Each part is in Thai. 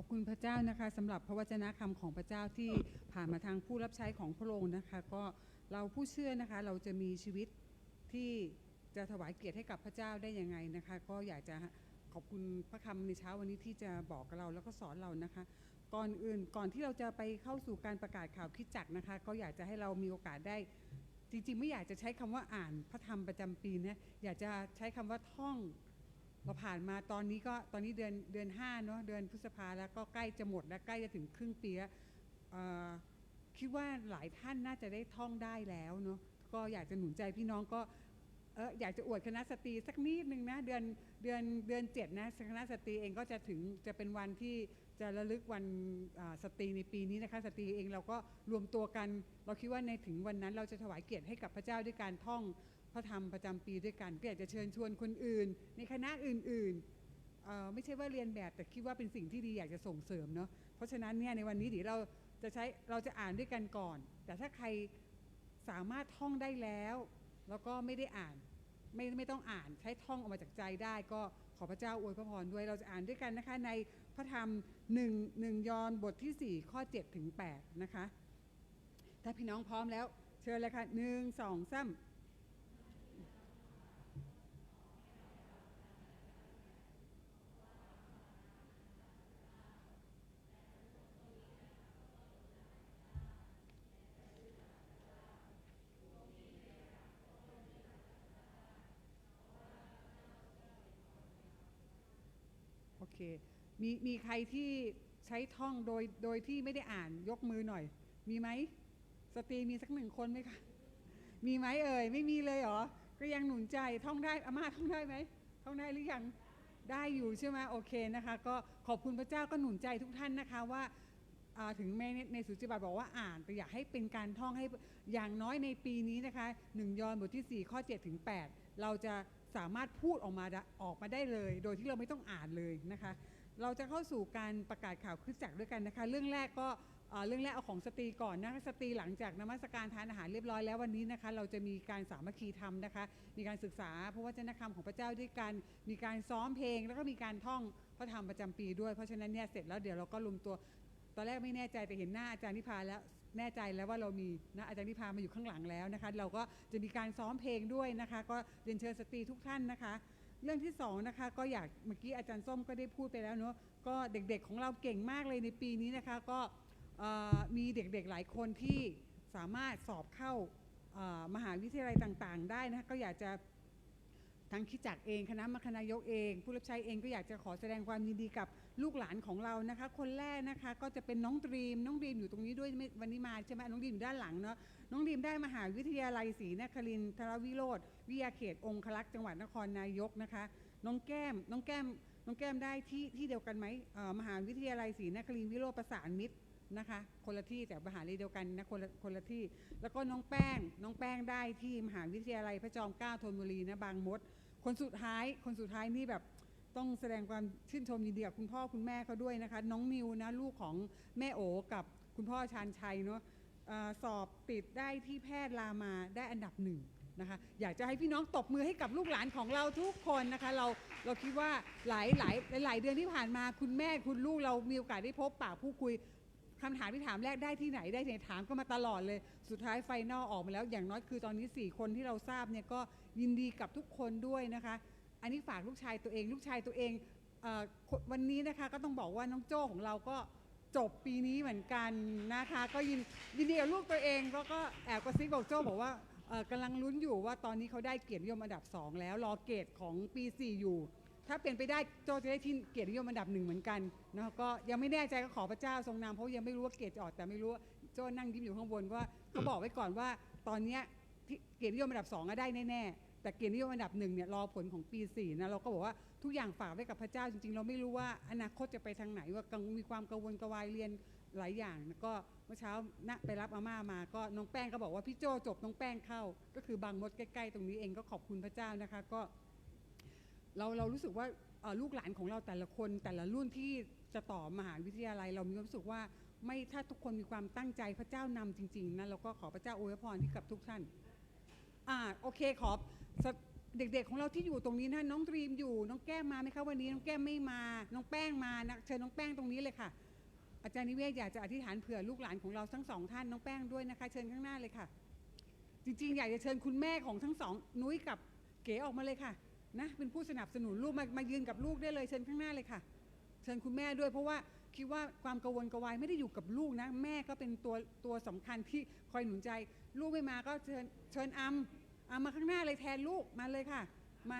ขอบคุณพระเจ้านะคะสำหรับพระวจนะคำของพระเจ้าที่ผ่านมาทางผู้รับใช้ของพระองค์นะคะ ก็เราผู้เชื่อนะคะ เราจะมีชีวิตที่จะถวายเกียรติให้กับพระเจ้าได้ยังไงนะคะ ก็อยากจะขอบคุณพระคำในเช้าวันนี้ที่จะบอกกับเราแล้วก็สอนเรานะคะ ก่อนอื่นก่อนที่เราจะไปเข้าสู่การประกาศข่าวคิดจักรนะคะ ก็อยากจะให้เรามีโอกาสได้ จริงๆ ไม่อยากจะใช้คำว่าอ่านพระธรรมประจำปีนะอยากจะใช้คำว่าท่อง เราผ่านมาตอนนี้ก็ตอนนี้เดือนเดือนห้าเนาะเดือนพฤษภาแล้วก็ใกล้จะหมดแล้วใกล้จะถึงครึ่งปีแล้วคิดว่าหลายท่านน่าจะได้ท่องได้แล้วเนาะก็อยากจะหนุนใจพี่น้องก็เอออยากจะอวดคณะสตรีสักนิดนึงนะเดือนเดือนเดือนเจ็ดนะคณะสตรีเองก็จะถึงจะเป็นวันที่จะระลึกวันสตรีในปีนี้นะคะสตรีเองเราก็รวมตัวกัน เราคิดว่าในถึงวันนั้นเราจะถวายเกียรติให้กับพระเจ้าด้วยการท่อง พระธรรมประจำปีด้วยกัน ก็อยากจะเชิญชวนคนอื่น ในคณะอื่นๆไม่ใช่ว่าเรียนแบบแต่คิดว่าเป็นสิ่งที่ดีอยากจะส่งเสริมเนาะเพราะฉะนั้นเนี่ยในวันนี้เดี๋ยวเราจะใช้เราจะอ่านด้วยกันก่อน แต่ถ้าใครสามารถท่องได้แล้ว แล้วก็ไม่ได้อ่านไม่ไม่ต้องอ่านใช้ท่องออกมาจากใจได้ ก็ขอพระเจ้าอวยพระพรด้วยเราจะอ่านด้วยกันนะคะ ในพระธรรมหนึ่งหนึ่งยอนบทที่ 4 ข้อ7ถึง8นะคะถ้าพี่น้องพร้อมแล้ว เชิญเลยค่ะหนึ่งสองสาม มีมีใครที่ใช้ท่องโดยโดยที่ไม่ได้อ่านยกมือหน่อย มีไหมสตรีมีสักหนึ่งคนไหมคะมีไหมเอ่ยไม่มีเลยเหรอก็ยังหนุนใจท่องได้อาม่าท่องได้ไหมท่องได้หรือยังได้อยู่ใช่ไหมโอเคนะคะ ก็ขอบคุณพระเจ้าก็หนุนใจทุกท่านนะคะว่าถึงแม้ในสุจิบัตบอกว่าอ่าน แต่อยากให้เป็นการท่องให้อย่างน้อยในปีนี้นะคะหนึ่งยอห์นบทที่ 4 ข้อ7ถึง8เราจะ สามารถพูดออกมาออกมาได้เลย โดยที่เราไม่ต้องอ่านเลยนะคะ เราจะเข้าสู่การประกาศข่าวคริสตจักรด้วยกันนะคะ เรื่องแรกก็เรื่องแรกเอาของสตรีก่อนนะคะสตรีหลังจากนมัสการทานอาหารเรียบร้อยแล้ววันนี้นะคะเราจะมีการสามัคคีธรรมนะคะ มีการศึกษาพระวจนะคำของพระเจ้าด้วยกันมีการซ้อมเพลง แล้วก็มีการท่องพระธรรมประจำปีด้วยเพราะฉะนั้นเนี่ยเสร็จแล้วเดี๋ยวเราก็รวมตัวตอนแรกไม่แน่ใจแต่เห็นหน้าอาจารย์นิพาแล้ว แน่ใจแล้วว่าเรามีนะอาจารย์นิพามาอยู่ข้างหลังแล้วนะคะ เราก็จะมีการซ้อมเพลงด้วยนะคะ ก็เรียนเชิญสตรีทุกท่านนะคะ เรื่องที่สองนะคะก็อยากเมื่อกี้อาจารย์ส้มก็ได้พูดไปแล้วเนาะก็เด็กๆของเราเก่งมากเลยในปีนี้นะคะ ก็มีเด็กๆหลายคนที่สามารถสอบเข้ามหาวิทยาลัยต่างๆ ได้นะคะก็อยากจะทั้งคิดจักเองคณะมรคนายกเอง ผู้รับใช้เองก็อยากจะขอแสดงความยินดีกับ ลูกหลานของเรานะคะ คนแรกนะคะก็จะเป็นน้องดรีม น้องดรีมอยู่ตรงนี้ด้วยวันนี้มาใช่ไหมน้องดรีมอยู่ด้านหลังเนาะน้องดรีมได้มหาวิทยาลัยศรีนครินทรวิโรธวิทยาเขตองคลักษ์จังหวัดนครนายกนะคะ น้องแก้มน้องแก้มน้องแก้มได้ที่ที่เดียวกันไหมมหาวิทยาลัยศรีนครินทรวิโรธประสานมิตรนะคะ คนละที่แต่มหาลัยเดียวกันนะคนละคนละที่ แล้วก็น้องแป้ง น้องแป้งได้ที่มหาวิทยาลัยพระจอมเกล้าธนบุรีนะบางมด คนสุดท้ายคนสุดท้ายนี่แบบ ต้องแสดงความชื่นชมยินดีกับคุณพ่อคุณแม่เขาด้วยนะคะ น้องนิวนะลูกของแม่โอกับคุณพ่อชาญชัยเนาะสอบติดได้ที่แพทย์รามาได้อันดับหนึ่งนะคะอยากจะให้พี่น้องตบมือให้กับลูกหลานของเราทุกคนนะคะเราเราคิดว่าหลายหลายหลายเดือนที่ผ่านมาคุณแม่คุณลูกเรามีโอกาสได้พบปะผู้คุยคำถามที่ถามแรกได้ที่ไหนได้ที่ไหนถามก็มาตลอดเลยสุดท้ายไฟนอลออกมาแล้วอย่างน้อยคือตอนนี้ 4 คนที่เราทราบเนี่ยก็ยินดีกับทุกคนด้วยนะคะ อันนี้ฝากลูกชายตัวเอง ลูกชายตัวเองเออวันนี้นะคะก็ต้องบอกว่าน้องโจ้ของเราก็จบปีนี้เหมือนกันนะคะ ก็ยินยินดีกับลูกตัวเองแล้วก็แอบกระซิบบอกโจ้บอกว่าเอ่อกำลังลุ้นอยู่ว่าตอนนี้เขาได้เกียรตินิยมอันดับ 2 แล้วรอเกรดของปี 4 อยู่ ถ้าเป็นไปได้โจจะได้ที่เกียรตินิยมอันดับหนึ่งเหมือนกันเนาะก็ยังไม่แน่ใจก็ขอพระเจ้าทรงนำเพราะยังไม่รู้ว่าเกรดจะออกแต่ไม่รู้ว่าโจนั่งยิ้มอยู่ข้างบนว่าเขาบอกไว้ก่อนว่าตอนเนี้ยที่เกียรตินิยมอันดับสองก็ได้แน่ๆ แต่เกียรตินิยมอันดับหนึ่งเนี่ยรอผลของปีสี่นะเราก็บอกว่าทุกอย่างฝากไว้กับพระเจ้าจริง ๆ เราไม่รู้ว่าอนาคตจะไปทางไหนว่ากังมีความกังวลกระวายเรียนหลายอย่างก็เมื่อเช้าณไปรับอาม่ามาก็น้องแป้งก็บอกว่าพี่โจจบน้องแป้งเข้า ก็คือบางมดใกล้ๆ ตรงนี้เองก็ขอบคุณพระเจ้านะคะก็ เราเรารู้สึกว่าลูกหลานของเราแต่ละคนแต่ละรุ่นที่จะต่อมหาวิทยาลัย เรามีความรู้สึกว่าไม่ถ้าทุกคนมีความตั้งใจพระเจ้านำจริงๆนะเราก็ขอพระเจ้าอวยพรที่กับทุกท่านอ่าโอเคขอ สเด็กๆของเราที่อยู่ตรงนี้นะน้องดรีมอยู่ น้องแก้มมาไหมคะวันนี้น้องแก้มไม่มา น้องแป้งมานะเชิญน้องแป้งตรงนี้เลยค่ะ อาจารย์นิเวศอยากจะอธิษฐานเผื่อลูกหลานของเราทั้งสองท่านน้องแป้งด้วยนะคะ เชิญข้างหน้าเลยค่ะ จริงๆ อยากจะเชิญคุณแม่ของทั้งสองนุ้ยกับเก๋ออกมาเลยค่ะนะเป็นผู้สนับสนุนลูกมามายืนกับลูกได้เลยเชิญข้างหน้าเลยค่ะ เชิญคุณแม่ด้วยเพราะว่าคิดว่าความกังวลกระวายไม่ได้อยู่กับลูกนะ แม่ก็เป็นตัวตัวสำคัญที่คอยหนุนใจ ลูกไม่มาก็เชิญเชิญอัม อัมาข้างหน้าเลยแทนลูกมาเลยค่ะ มา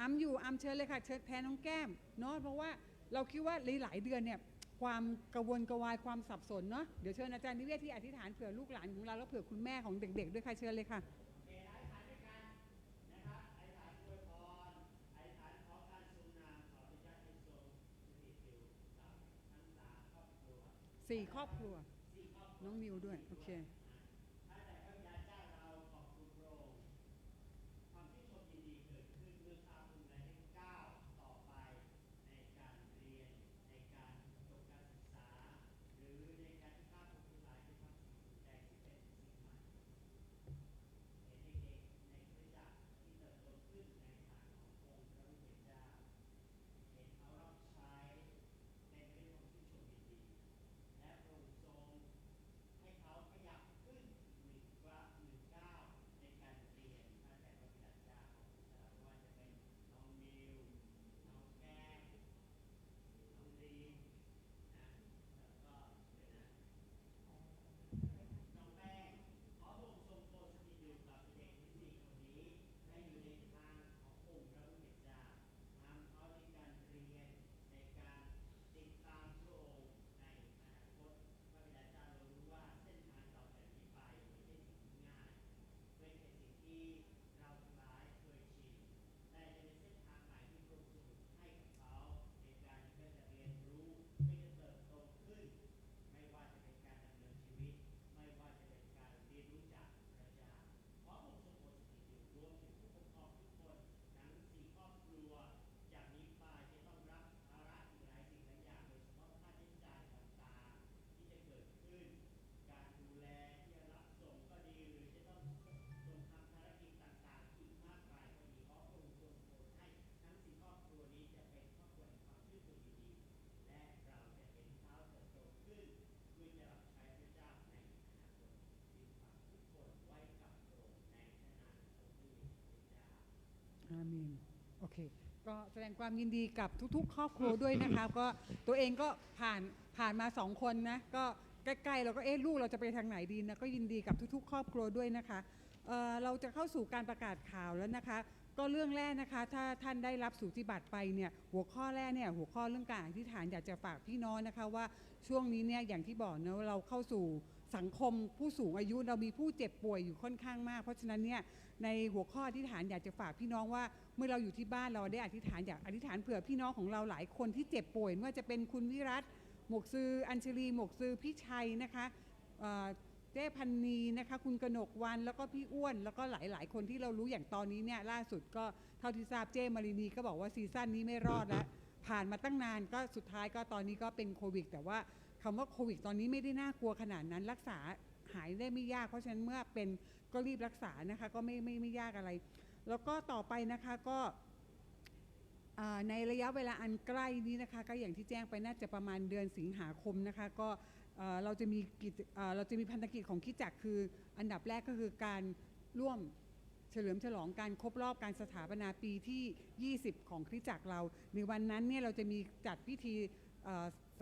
อัมอยู่อัมเชิญเลยค่ะเชิญแทนน้องแก้มเนาะเพราะว่าเราคิดว่าหลายๆเดือนเนี่ยความกังวลกวายความสับสนเนาะเดี๋ยวเชิญอาจารย์นิเวศที่อธิษฐานเผื่อลูกหลานของเราแล้วเผื่อคุณแม่ของเด็ก ๆ ด้วยค่ะเชิญเลยค่ะสี่ครอบครัว น้องนิวด้วย โอเค เคก็แสดงความยินดีกับทุก ๆ ครอบครัวด้วยนะคะ ก็ตัวเองก็ผ่านผ่านมาสองคนนะ ก็ใกล้ๆเราก็เอ๊ะลูกเราจะไปทางไหนดีนะก็ยินดีกับทุก ๆ ครอบครัวด้วยนะคะเเราจะเข้าสู่การประกาศข่าวแล้วนะคะ ก็เรื่องแรกนะคะ ถ้าท่านได้รับสูติบัตรไปเนี่ยหัวข้อแรกเนี่ยหัวข้อเรื่องการอธิษฐานอยากจะฝากพี่น้องนะคะว่าช่วงนี้เนี่ยอย่างที่บอกนะเราเข้าสู่ สังคมผู้สูงอายุเรามีผู้เจ็บป่วยอยู่ค่อนข้างมาก เพราะฉะนั้นเนี่ยในหัวข้ออธิษฐานอยากจะฝากพี่น้องว่า เมื่อเราอยู่ที่บ้านเราได้อธิษฐานอยากอธิษฐานเผื่อพี่น้องของเราหลายคนที่เจ็บป่วยไม่ว่าจะเป็นคุณวิรัตหมกซืออัญชลีหมกซือพี่ชัยนะคะเจ้พันนีนะคะคุณกนกวันแล้วก็พี่อ้วนแล้วก็หลาย ๆ คนที่เรารู้อย่างตอนนี้เนี่ยล่าสุดก็เท่าที่ทราบเจ้มารีนีก็บอกว่าซีซั่นนี้ไม่รอดแล้วผ่านมาตั้งนานก็สุดท้ายก็ตอนนี้ก็เป็นโควิด แต่ว่า คำว่าโควิดตอนนี้ไม่ได้น่ากลัวขนาดนั้น รักษาหายได้ไม่ยาก เพราะฉะนั้นเมื่อเป็นก็รีบรักษานะคะก็ไม่ไม่ไม่ยากอะไร แล้วก็ต่อไปนะคะก็ในระยะเวลาอันใกล้นี้นะคะ ก็อย่างที่แจ้งไปน่าจะประมาณเดือนสิงหาคมนะคะ ก็เราจะมีกิจเราจะมีพันธกิจของคริดจักรคือ อันดับแรกก็คือการร่วมเฉลิมฉลองการครบรอบการสถาปนาปีที่ 20 ของคริดจักรเรา ในวันนั้นเนี่ยเราจะมีจัดพิธี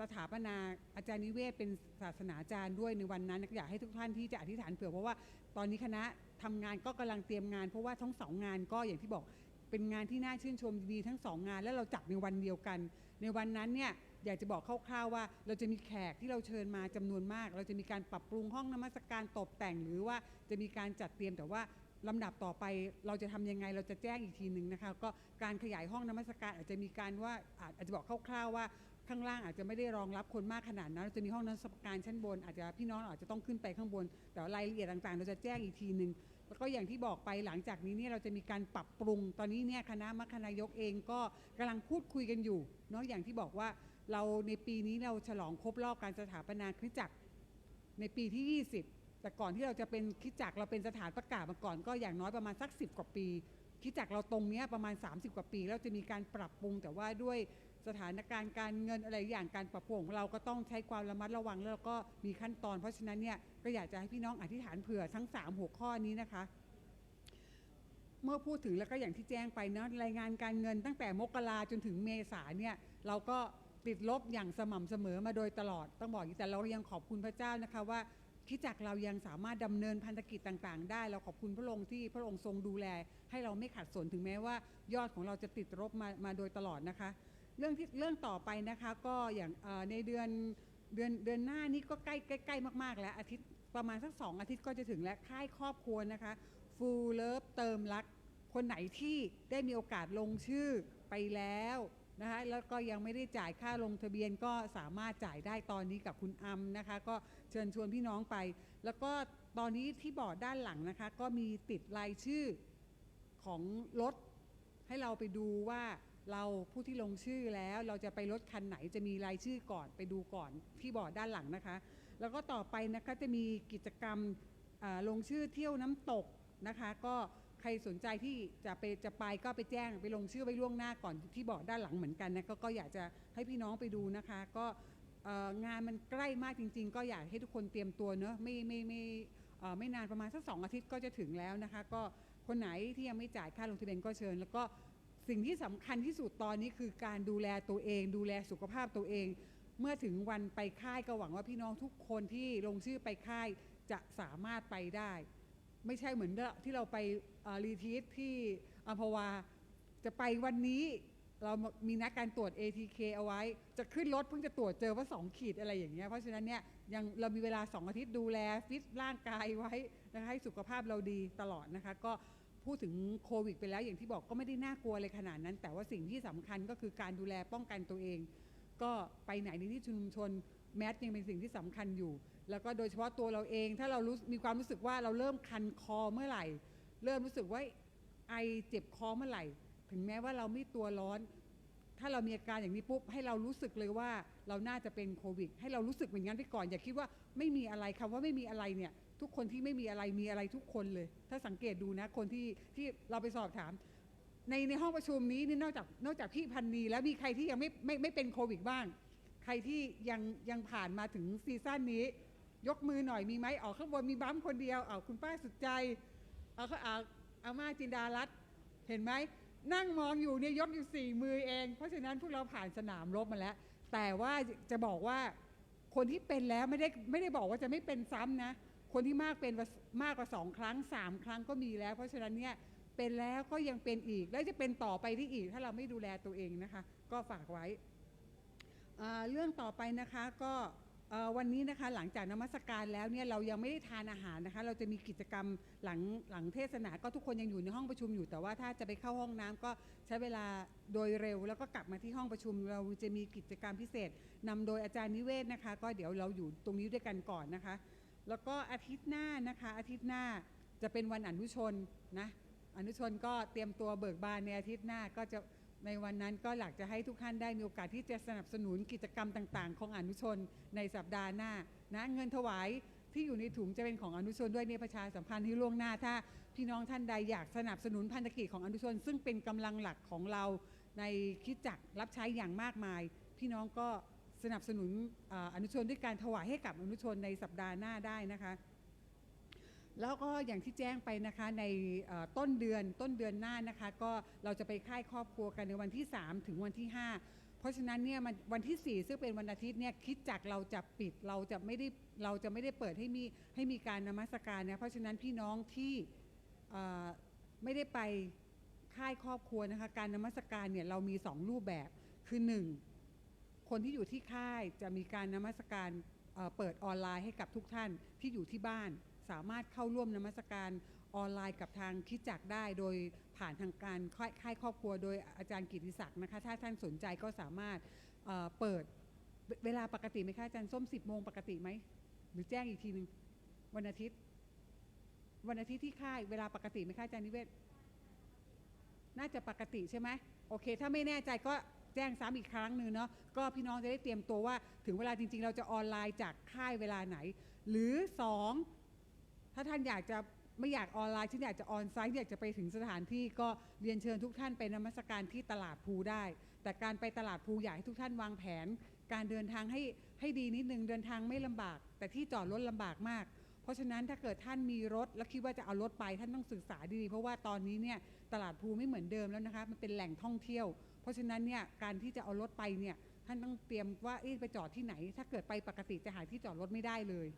สถาปนาอาจารย์นิเวศเป็นศาสนาจารย์ด้วยในวันนั้นอยากให้ทุกท่านที่จะอธิษฐานเผื่อเพราะว่าตอนนี้คณะทำงานก็กำลังเตรียมงาน เพราะว่าทั้งสองงานก็อย่างที่บอกเป็นงานที่น่าชื่นชมดีทั้งสองงาน แล้วเราจัดในวันเดียวกัน ในวันนั้นเนี่ยอยากจะบอกคร่าวๆว่า เราจะมีแขกที่เราเชิญมาจำนวนมาก เราจะมีการปรับปรุงห้องนมัสการตกแต่ง หรือว่าจะมีการจัดเตรียมแต่ว่าลำดับต่อไปเราจะทำยังไงเราจะแจ้งอีกทีหนึ่งนะคะก็การขยายห้องนมัสการอาจจะมีการว่าอาจจะบอกคร่าวๆว่า ข้างล่างอาจจะไม่ได้รองรับคนมากขนาดนั้นเราจะมีห้องนมัสการชั้นบน อาจจะพี่น้องอาจจะต้องขึ้นไปข้างบน แต่รายละเอียดต่างๆ เราจะแจ้งอีกทีหนึ่งแล้วก็อย่างที่บอกไปหลังจากนี้เนี่ยเราจะมีการปรับปรุง ตอนนี้เนี่ยคณะมัคคณายกเองก็กำลังพูดคุยกันอยู่เนาะอย่างที่บอกว่าเราในปีนี้เราฉลองครบรอบการสถาปนาคริสตจักรในปีที่ 20 แต่ก่อนที่เราจะเป็นคริสตจักเราเป็นสถานประกาศมาก่อนก็อย่างน้อยประมาณสัก 10 กว่าปีคิดจากเราตรงเนี้ยประมาณ 30 กว่าปี แล้วจะมีการปรับปรุงแต่ว่าด้วย สถานการณ์การเงินอะไรอย่างการปรับปรุงของเราก็ต้องใช้ความระมัดระวังแล้วก็มีขั้นตอน เพราะฉะนั้นเนี่ยก็อยากจะให้พี่น้องอธิษฐานเผื่อทั้ง 3 หัวข้อนี้นะคะเมื่อพูดถึงแล้วก็อย่างที่แจ้งไปเนาะรายงานการเงินตั้งแต่มกราจนถึงเมษาเนี่ยเราก็ติดลบอย่างสม่ำเสมอมาโดยตลอดต้องบอกอย่างแต่เรายังขอบคุณพระเจ้านะคะว่าคริดจักเรายังสามารถดำเนินพันธกิจต่างๆ ได้ เราขอบคุณพระองค์ที่พระองค์ทรงดูแล ให้เราไม่ขัดสนถึงแม้ว่า ยอดของเราจะติดลบมามาโดยตลอดนะคะ เรื่องที่เรื่องต่อไปนะคะ ก็อย่างในเดือนเดือนเดือนหน้านี้ก็ใกล้ใกล้ใกล้มากๆ แล้วอาทิตย์ประมาณสักสองอาทิตย์ก็จะถึงแล้วค่ายครอบครัวนะคะฟูลเลิฟเติมรัก คนไหนที่ได้มีโอกาสลงชื่อไปแล้วนะคะแล้วก็ยังไม่ได้จ่ายค่าลงทะเบียนก็สามารถจ่ายได้ตอนนี้กับคุณอัมนะคะ ก็เชิญชวนพี่น้องไป แล้วก็ตอนนี้ที่บอร์ดด้านหลังนะคะ ก็มีติดรายชื่อของรถให้เราไปดูว่า เราผู้ที่ลงชื่อแล้วเราจะไปรถคันไหนจะมีรายชื่อก่อนไปดูก่อนที่บอร์ดด้านหลังนะคะ แล้วก็ต่อไปนะคะจะมีกิจกรรมลงชื่อเที่ยวน้ำตกนะคะ ก็ใครสนใจที่จะไปจะไปก็ไปแจ้งไปลงชื่อไว้ล่วงหน้าก่อนที่บอร์ดด้านหลังเหมือนกันนะก็ก็อยากจะให้พี่น้องไปดูนะคะ ก็งานมันใกล้มากจริง ๆ ก็อยากให้ทุกคนเตรียมตัวเนอะไม่ไม่ไม่ไม่นานประมาณสักสองอาทิตย์ก็จะถึงแล้วนะคะ ก็คนไหนที่ยังไม่จ่ายค่าลงทะเบียนก็เชิญ แล้วก็ สิ่งที่สำคัญที่สุดตอนนี้คือการดูแลตัวเอง ดูแลสุขภาพตัวเอง เมื่อถึงวันไปค่ายก็หวังว่าพี่น้องทุกคนที่ลงชื่อไปค่ายจะสามารถไปได้ ไม่ใช่เหมือนที่เราไปรีทีสที่อัมพวาจะไปวันนี้เรามีนัดการตรวจ ATK เอาไว้ จะขึ้นรถเพิ่งจะตรวจเจอว่า 2 ขีดอะไรอย่างเงี้ย เพราะฉะนั้นเนี่ยยังเรามีเวลา 2 อาทิตย์ดูแลฟิตร่างกายไว้นะคะให้สุขภาพเราดีตลอดนะคะ ก็ พูดถึงโควิดไปแล้วอย่างที่บอกก็ไม่ได้น่ากลัวเลยขนาดนั้น แต่ว่าสิ่งที่สำคัญก็คือการดูแลป้องกันตัวเอง ก็ไปไหนในที่ชุมชนแมสยังเป็นสิ่งที่สำคัญอยู่ แล้วก็โดยเฉพาะตัวเราเอง ถ้าเรารู้มีความรู้สึกว่าเราเริ่มคันคอเมื่อไหร่ เริ่มรู้สึกว่าไอเจ็บคอเมื่อไหร่ ถึงแม้ว่าเราไม่ตัวร้อน ถ้าเรามีอาการอย่างนี้ปุ๊บให้เรารู้สึกเลยว่าเราน่าจะเป็นโควิด ให้เรารู้สึกอย่างนั้นไปก่อน อย่าคิดว่าไม่มีอะไรคำว่าไม่มีอะไรเนี่ย ทุกคนที่ไม่มีอะไรมีอะไรทุกคนเลย ถ้าสังเกตดูนะ คนที่ที่เราไปสอบถาม ในในห้องประชุมนี้นี่นอกจากนอกจากพี่พันนีแล้วมีใครที่ยังไม่ไม่ไม่เป็นโควิดบ้าง ใครที่ยังยังผ่านมาถึงซีซั่นนี้ ยกมือหน่อยมีไหมออกข้างบนมีบัมคนเดียวเอาคุณป้าสุดใจเอาเขาเอาอาม่าจินดารัตเห็นไหมนั่งมองอยู่เนี่ยยกอยู่สี่มือเอง เพราะฉะนั้นพวกเราผ่านสนามรบมาแล้ว แต่ว่าจะบอกว่าคนที่เป็นแล้วไม่ได้ไม่ได้บอกว่าจะไม่เป็นซ้ำนะ คนที่มากเป็นมากกว่าสองครั้งสามครั้งก็มีแล้ว เพราะฉะนั้นเนี่ยเป็นแล้วก็ยังเป็นอีก แล้วจะเป็นต่อไปที่อีก ถ้าเราไม่ดูแลตัวเองนะคะ ก็ฝากไว้เรื่องต่อไปนะคะก็วันนี้นะคะหลังจากนมัสการแล้วเนี่ยเรายังไม่ได้ทานอาหารนะคะ เราจะมีกิจกรรมหลังหลังเทศนาก็ทุกคนยังอยู่ในห้องประชุมอยู่ แต่ว่าถ้าจะไปเข้าห้องน้ำก็ใช้เวลาโดยเร็ว แล้วก็กลับมาที่ห้องประชุม เราจะมีกิจกรรมพิเศษนำโดยอาจารย์นิเวศนะคะ ก็เดี๋ยวเราอยู่ตรงนี้ด้วยกันก่อนนะคะ แล้วก็อาทิตย์หน้านะคะ อาทิตย์หน้าจะเป็นวันอนุชนนะอนุชนก็เตรียมตัวเบิกบานในอาทิตย์หน้าก็จะในวันนั้นก็อยากจะให้ทุกท่านได้มีโอกาสที่จะสนับสนุนกิจกรรมต่าง ๆ ของอนุชนในสัปดาห์หน้านะเงินถวายที่อยู่ในถุงจะเป็นของอนุชนด้วยในประชาสัมพันธ์ที่ล่วงหน้าถ้า พี่น้องท่านใดอยากสนับสนุนพันธกิจของอนุชน ซึ่งเป็นกำลังหลักของเราในคิดจักรรับใช้อย่างมากมาย พี่น้องก็ สนับสนุนออนุชนด้วยการถวายให้กับอนุชนในสัปดาห์หน้าได้นะคะ แล้วก็อย่างที่แจ้งไปนะคะในต้นเดือนต้นเดือนหน้านะคะ ก็เราจะไปค่ายครอบครัวกันในวันที่ 3 ถึงวันที่ 5 เพราะฉะนั้นเนี่ยมันวันที่ 4 ซึ่งเป็นวันอาทิตย์เนี่ยคิดจากเราจะปิดเราจะไม่ได้เราจะไม่ได้เปิดให้มีให้มีการนมัสการนะเพราะฉะนั้นพี่น้องที่ไม่ได้ไปค่ายครอบครัวนะคะการนมัสการเนี่ยเรามี 2 รูปแบบคือ 1 คนที่อยู่ที่ค่ายจะมีการนมัสการเอ่อเปิดออนไลน์ให้กับทุกท่านที่อยู่ที่บ้าน สามารถเข้าร่วมนมัสการออนไลน์กับทางคิดจักรได้โดยผ่านทางการค่ายค่ายครอบครัว โดยอาจารย์กิติศักดิ์นะคะ ถ้าท่านสนใจก็สามารถเอ่อเปิดเวเวลาปกติไหมคะอาจารย์ส้ม 10 โมงปกติไหม หรือแจ้งอีกทีหนึ่งวันอาทิตย์ วันอาทิตย์ที่ค่ายเวลาปกติไหมคะอาจารย์นิเวศ น่าจะปกติใช่ไหมโอเค ถ้าไม่แน่ใจก็ แจ้งซ้ำอีกครั้งหนึ่งเนาะก็พี่น้องจะได้เตรียมตัวว่า ถึงเวลาจริง ๆ เราจะออนไลน์จากค่ายเวลาไหน หรือสองถ้าท่านอยากจะไม่อยากออนไลน์ฉันอยากจะออนไซต์อยากจะไปถึงสถานที่ก็เรียนเชิญทุกท่านไปนมัสการที่ตลาดภูได้ แต่การไปตลาดภูอยากให้ทุกท่านวางแผน การเดินทางให้ให้ดีนิดนึงเดินทางไม่ลำบาก แต่ที่จอดรถลำบากมาก เพราะฉะนั้นถ้าเกิดท่านมีรถแล้วคิดว่าจะเอารถไปท่านต้องศึกษาดีๆเพราะว่าตอนนี้เนี่ยตลาดภูไม่เหมือนเดิมแล้วนะคะมันเป็นแหล่งท่องเที่ยว เพราะฉะนั้นเนี่ยการที่จะเอารถไปเนี่ยท่านต้องเตรียมว่าเอ๊ะไปจอดที่ไหน ถ้าเกิดไปปกติจะหาที่จอดรถไม่ได้เลย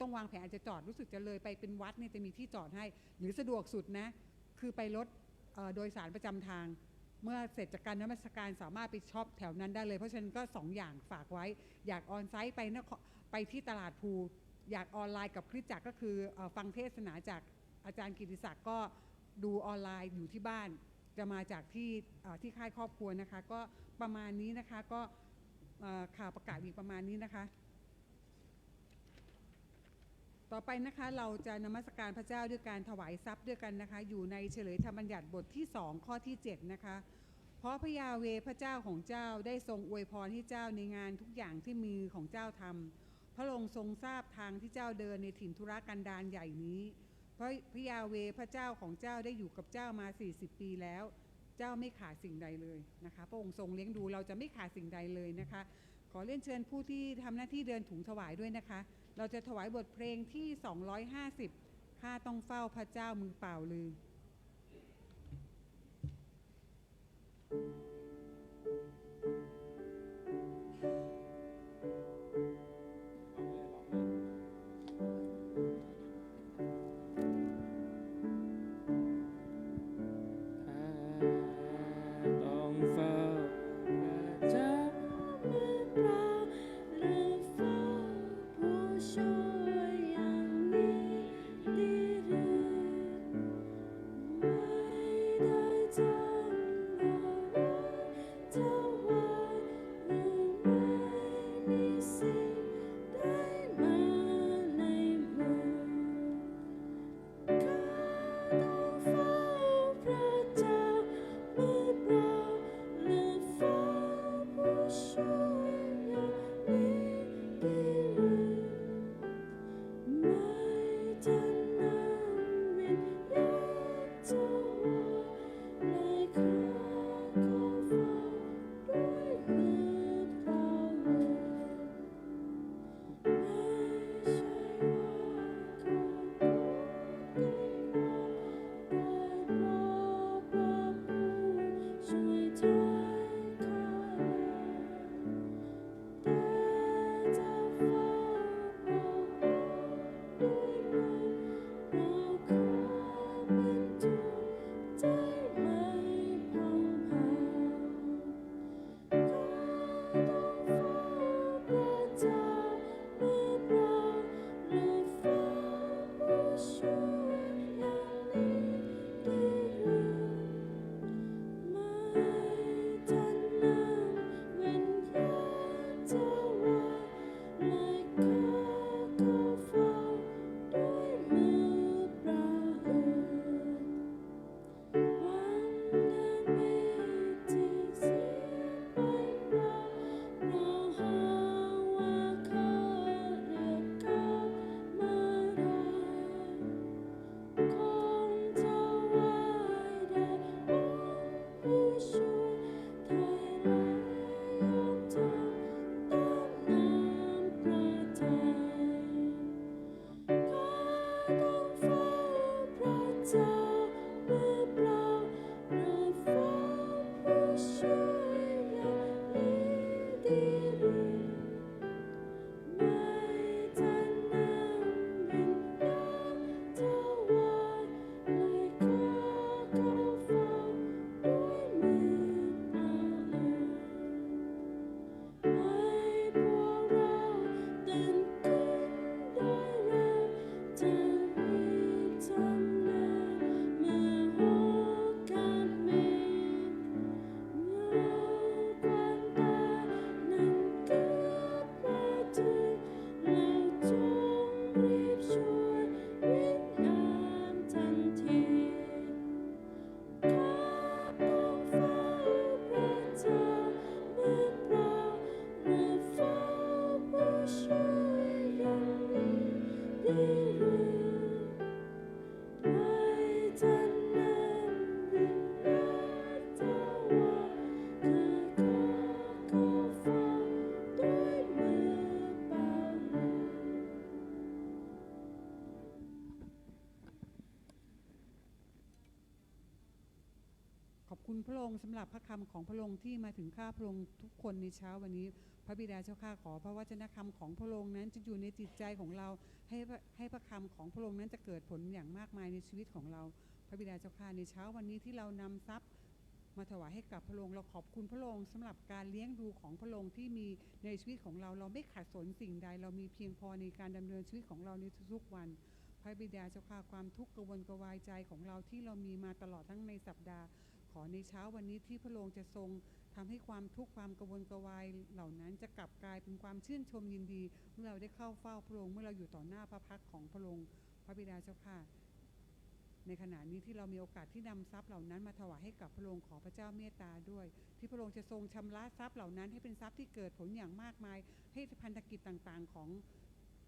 ต้องวางแผนอาจจะจอดรู้สึกจะเลยไปเป็นวัดเนี่ยจะมีที่จอดให้ หรือสะดวกสุดนะ คือไปรถโดยสารประจำทาง เมื่อเสร็จจากการนมัสการสามารถไปช็อปแถวนั้นได้เลย เพราะฉะนั้นก็สองอย่างฝากไว้ อยากออนไซต์ไปนครไปที่ตลาดภูอยากออนไลน์กับคริสจักรก็คือฟังเทศนาจากอาจารย์กิติศักดิ์ก็ดูออนไลน์อยู่ที่บ้าน จะมาจากที่ที่ค่ายครอบครัวนะคะ ก็ประมาณนี้นะคะก็ข่าวประกาศอีกประมาณนี้นะคะ ต่อไปนะคะเราจะนมัสการพระเจ้าด้วยการถวายทรัพย์ด้วยกันนะคะ อยู่ในเฉลยธรรมบัญญัติบทที่ 2 ข้อที่ 7 นะคะ เพราะพระยาเวพระเจ้าของเจ้าได้ทรงอวยพรให้เจ้าในงานทุกอย่างที่มือของเจ้าทำพระองค์ทรงทราบทางที่เจ้าเดินในถิ่นธุรกันดารใหญ่นี้ เพราะพระยาเวพระเจ้าของเจ้าได้อยู่กับเจ้ามา 40 ปีแล้ว เจ้าไม่ขาดสิ่งใดเลยนะคะพระองค์ทรงเลี้ยงดูเราจะไม่ขาดสิ่งใดเลยนะคะ ขอเรียนเชิญผู้ที่ทำหน้าที่เดินถุงถวายด้วยนะคะ เราจะถวายบทเพลงที่ 250ข้าต้องเฝ้าพระเจ้ามือเปล่าลือต้อ ค์สำหรับพระคำของพระองค์ที่มาถึงข้าพระองค์ทุกคนในเช้าวันนี้ พระบิดาเจ้าข้าขอพระวจนะคำของพระองค์นั้นจะอยู่ในจิตใจของเราให้ให้พระคำของพระองค์นั้นจะเกิดผลอย่างมากมายในชีวิตของเรา พระบิดาเจ้าข้าในเช้าวันนี้ที่เรานำทรัพย์มาถวายให้กับพระองค์เราขอบคุณพระองค์สำหรับการเลี้ยงดูของพระองค์ที่มีในชีวิตของเรา เราไม่ขาดสนสิ่งใด เรามีเพียงพอในการดำเนินชีวิตของเราในทุกๆวันพระบิดาเจ้าข้าความทุกข์กระวนกระวายใจของเราที่เรามีมาตลอดทั้งในสัปดาห์ อในเช้าวันนี้ที่พระองค์จะทรงทำให้ความทุกข์ความกระวนกระวายเหล่านั้นจะกลับกลายเป็นความชื่นชมยินดี เมื่อเราได้เข้าเฝ้าพระองค์เมื่อเราอยู่ต่อหน้าพระพักของพระองค์พระบิดาเจ้าข้าในขณะนี้ที่เรามีโอกาสที่นำทรัพย์เหล่านั้นมาถวายให้กับพระองค์ขอพระเจ้าเมตตาด้วย ที่พระองค์จะทรงชำระทรัพย์เหล่านั้นให้เป็นทรัพย์ที่เกิดผลอย่างมากมาย ให้พันธกิจต่างๆ ของ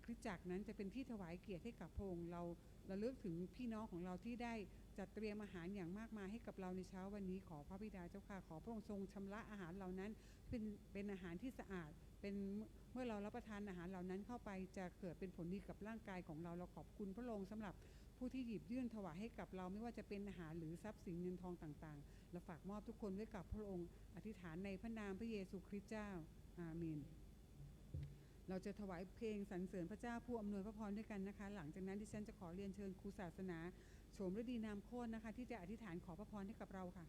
คริสตจักรนั้นจะเป็นที่ถวายเกียรติให้กับพระองค์เราระลึกถึงพี่น้องของเราที่ได้จัดเตรียมอาหารอย่างมากมายให้กับเราในเช้าวันนี้ขอพระบิดาเจ้าค่ะขอพระองค์ทรงชำระอาหารเหล่านั้น เป็นเป็นอาหารที่สะอาด เป็นเมื่อเรารับประทานอาหารเหล่านั้นเข้าไปจะเกิดเป็นผลดีกับร่างกายของเราเราขอบคุณพระองค์สำหรับผู้ที่หยิบยื่นถวายให้กับเราไม่ว่าจะเป็นอาหารหรือทรัพย์สินเงินทองต่างๆและฝากมอบทุกคนไว้กับพระองค์ อธิษฐานในพระนามพระเยซูคริสต์เจ้าอาเมน เราจะถวายเพลงสรรเสริญพระเจ้าผู้อำนวยพระพรด้วยกันนะคะ หลังจากนั้นดิฉันจะขอเรียนเชิญครูศาสนาโฉมฤดีนามโคตรนะคะ ที่จะอธิษฐานขอพระพรให้กับเราค่ะ